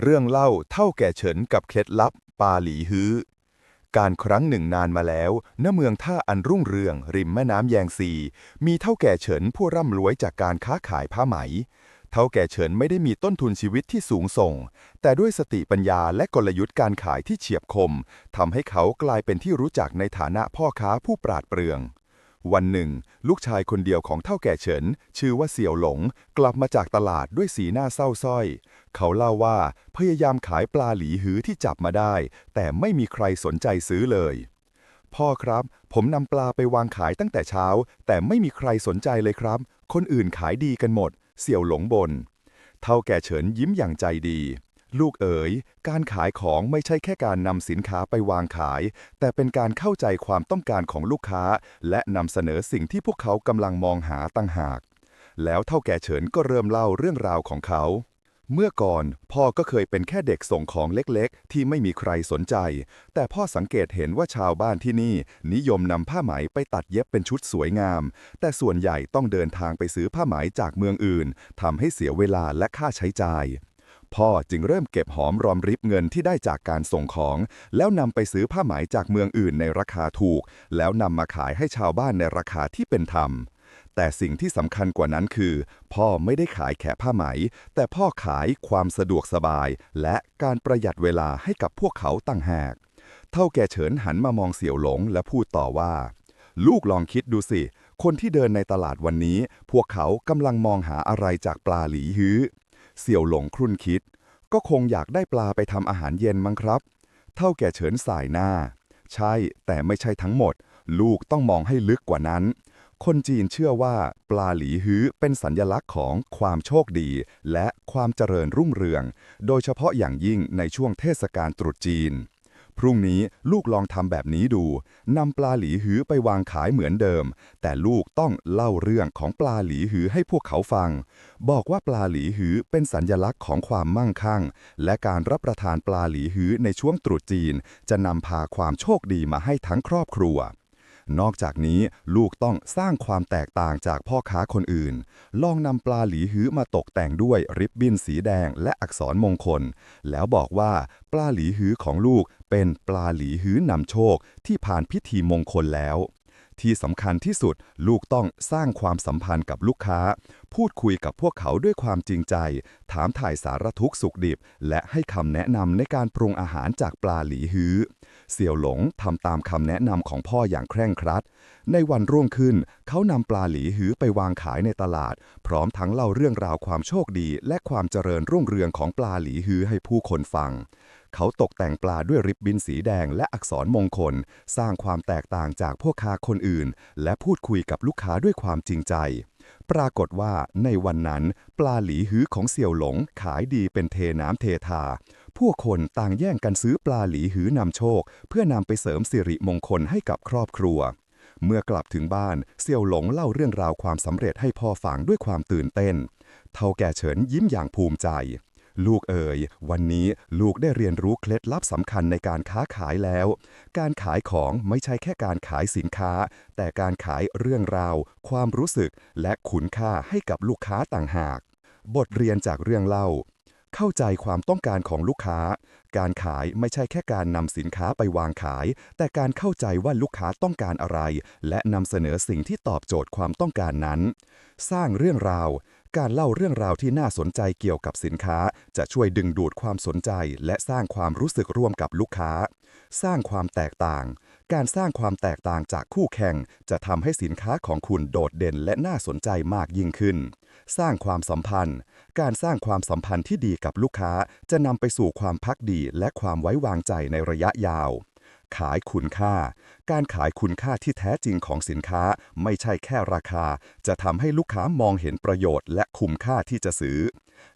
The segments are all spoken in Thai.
เรื่องเล่าเท่าแก่เฉินกับเคล็ดลับปาหลีฮื้อ การครั้งหนึ่งนานมาแล้ว ณ เมืองท่าอันรุ่งเรือง ริมแม่น้ำแยงซี มีเท่าแก่เฉินผู้ร่ำรวยจากการค้าขายผ้าไหม เท่าแก่เฉินไม่ได้มีต้นทุนชีวิตที่สูงส่ง แต่ด้วยสติปัญญาและกลยุทธ์การขายที่เฉียบคม ทำให้เขากลายเป็นที่รู้จักในฐานะพ่อค้าผู้ปราดเปรื่อง วันหนึ่ง ลูกชายคนเดียวของเท่าแก่เฉิน ชื่อว่าเสี่ยวหลง กลับมาจากตลาดด้วยสีหน้าเศร้าส้อย เขาเล่าว่าพยายามขายปลาหลีหือที่จับมาได้ แต่ไม่มีใครสนใจซื้อเลย พ่อครับ ผมนำปลาไปวางขายตั้งแต่เช้า แต่ไม่มีใครสนใจเลยครับ คนอื่นขายดีกันหมด เสี่ยวหลงบน เท่าแก่เฉินยิ้มอย่างใจดี ลูกเอ๋ย การขายของไม่ใช่แค่การนำสินค้าไปวางขาย แต่เป็นการเข้าใจความต้องการของลูกค้า และนำเสนอสิ่งที่พวกเขากำลังมองหาตั้งหาก แล้วเท่าแก่เฉินก็เริ่มเล่าเรื่องราวของเขา เมื่อก่อนพ่อก็เคยเป็นแค่เด็กส่งของเล็กๆ ที่ไม่มีใครสนใจ แต่พ่อสังเกตเห็นว่าชาวบ้านที่นี่ นิยมนำผ้าไหมไปตัดเย็บเป็นชุดสวยงาม แต่ส่วนใหญ่ต้องเดินทางไปซื้อผ้าไหมจากเมืองอื่นทำให้เสียเวลาและค่าใช้จ่าย พ่อจึงเริ่มเก็บหอมรอมริบเงินที่ได้จากการส่งของ แล้วนำไปซื้อผ้าไหมจากเมืองอื่นในราคาถูก แล้วนำมาขายให้ชาวบ้านในราคาที่เป็นธรรม แต่สิ่งที่สำคัญกว่านั้นคือ พ่อไม่ได้ขายแค่ผ้าไหม แต่พ่อขายความสะดวกสบาย และการประหยัดเวลาให้กับพวกเขาต่างหาก เท่าแก่เฉินหันมามองเสี่ยวหลงและพูดต่อว่า ลูกลองคิดดูสิ คนที่เดินในตลาดวันนี้ พวกเขากำลังมองหาอะไรจากปลาหลีฮื้อ เสี่ยวหลงครุ่นคิด ก็คงอยากได้ปลาไปทำอาหารเย็นมั้งครับ เท่าแก่เฉินสายหน้า ใช่แต่ไม่ใช่ทั้งหมด ลูกต้องมองให้ลึกกว่านั้น คนจีนเชื่อว่า ปลาหลีฮื้อเป็นสัญญลักษณ์ของความโชคดี และความเจริญรุ่งเรือง โดยเฉพาะอย่างยิ่งในช่วงเทศกาลตรุษจีน พรุ่งนี้ลูกลองทำแบบนี้ดูนำปลาหลีฮื้อไปวางขายเหมือนเดิม แต่ลูกต้องเล่าเรื่องของปลาหลีฮื้อให้พวกเขาฟัง บอกว่าปลาหลีฮื้อเป็นสัญญลักษณ์ของความมั่งคั่ง และการรับประทานปลาหลีฮื้อในช่วงตรุษจีน จะนำพาความโชคดีมาให้ทั้งครอบครัว นอกจากนี้ลูกต้องสร้างความแตกต่างจากพ่อค้าคนอื่น ลองนำปลาหลีฮื้อมาตกแต่งด้วยริบบิ้นสีแดงและอักษรมงคล แล้วบอกว่าปลาหลีฮื้อของลูกเป็นปลาหลีฮื้อนำโชคที่ผ่านพิธีมงคลแล้ว ที่สำคัญที่สุดลูกต้องสร้างความสัมพันธ์กับลูกค้า พูดคุยกับพวกเขาด้วยความจริงใจ ถามถ่ายสารทุกสุขดิบ และให้คำแนะนำในการปรุงอาหารจากปลาหลีฮื้อ เสี่ยวหลงทำตามคำแนะนำของพ่ออย่างเคร่งครัด ในวันรุ่งขึ้น เขานำปลาหลีฮื้อไปวางขายในตลาด พร้อมทั้งเล่าเรื่องราวความโชคดี และความเจริญรุ่งเรืองของปลาหลีฮื้อให้ผู้คนฟัง เขาตกแต่งปลาด้วยริบบิ้นสีแดงและอักษรมงคล สร้างความแตกต่างจากพวกค้าคนอื่น และพูดคุยกับลูกค้าด้วยความจริงใจ ปรากฏว่าในวันนั้นปลาหลีฮื้อของเสี่ยวหลงขายดีเป็นเทน้ำเททาผู้คนต่างแย่งกันซื้อปลาหลีหือนำโชค เพื่อนำไปเสริมสิริมงคลให้กับครอบครัว เมื่อกลับถึงบ้านเสี่ยวหลงเล่าเรื่องราวความสำเร็จให้พ่อฟังด้วยความตื่นเต้น เท่าแก่เฉินยิ้มอย่างภูมิใจ ลูกเอ๋ยวันนี้ลูกได้เรียนรู้เคล็ดลับสำคัญในการค้าขายแล้ว การขายของไม่ใช่แค่การขายสินค้า แต่การขายเรื่องราว ความรู้สึกและคุณค่าให้กับลูกค้าต่างหาก บทเรียนจากเรื่องเล่า เข้าใจความต้องการของลูกค้า การขายไม่ใช่แค่การนำสินค้าไปวางขาย แต่การเข้าใจว่าลูกค้าต้องการอะไร และนำเสนอสิ่งที่ตอบโจทย์ความต้องการนั้น สร้างเรื่องราว การเล่าเรื่องราวที่น่าสนใจเกี่ยวกับสินค้า จะช่วยดึงดูดความสนใจ และสร้างความรู้สึกร่วมกับลูกค้า สร้างความแตกต่าง การสร้างความแตกต่างจากคู่แข่ง จะทำให้สินค้าของคุณโดดเด่นและน่าสนใจมากยิ่งขึ้น สร้างความสัมพันธ์ การสร้างความสัมพันธ์ที่ดีกับลูกค้า จะนำไปสู่ความพักดีและความไว้วางใจในระยะยาว ขายคุณค่า การขายคุณค่าที่แท้จริงของสินค้าไม่ใช่แค่ราคา จะทำให้ลูกค้ามองเห็นประโยชน์และคุ้มค่าที่จะซื้อ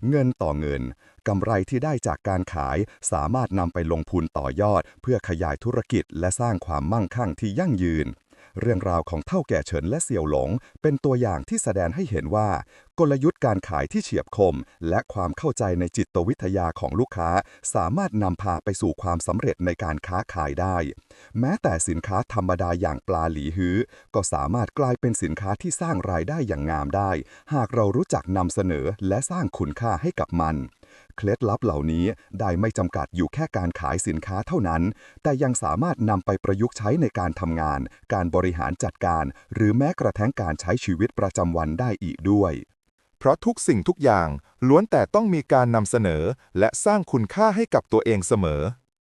เงินต่อเงินกำไรที่ได้จากการขายสามารถนำไปลงทุนต่อยอด เพื่อขยายธุรกิจและสร้างความมั่งคั่งที่ยั่งยืน เรื่องราวของเท่าแก่เฉินและเสี่ยวหลง เป็นตัวอย่างที่แสดงให้เห็นว่า กลยุทธ์การขายที่เฉียบคม และความเข้าใจในจิตวิทยาของลูกค้า สามารถนำพาไปสู่ความสำเร็จในการค้าขายได้ แม้แต่สินค้าธรรมดาอย่างปลาหลีฮื้อ ก็สามารถกลายเป็นสินค้าที่สร้างรายได้อย่างงามได้ หากเรารู้จักนำเสนอและสร้างคุณค่าให้กับมัน เคล็ดลับเหล่านี้ได้ไม่จำกัดอยู่แค่การขายสินค้าเท่านั้น แต่ยังสามารถนำไปประยุกต์ใช้ในการทำงาน การบริหารจัดการ หรือแม้กระทั่งการใช้ชีวิตประจำวันได้อีกด้วย เพราะทุกสิ่งทุกอย่างล้วนแต่ต้องมีการนำเสนอ และสร้างคุณค่าให้กับตัวเองเสมอ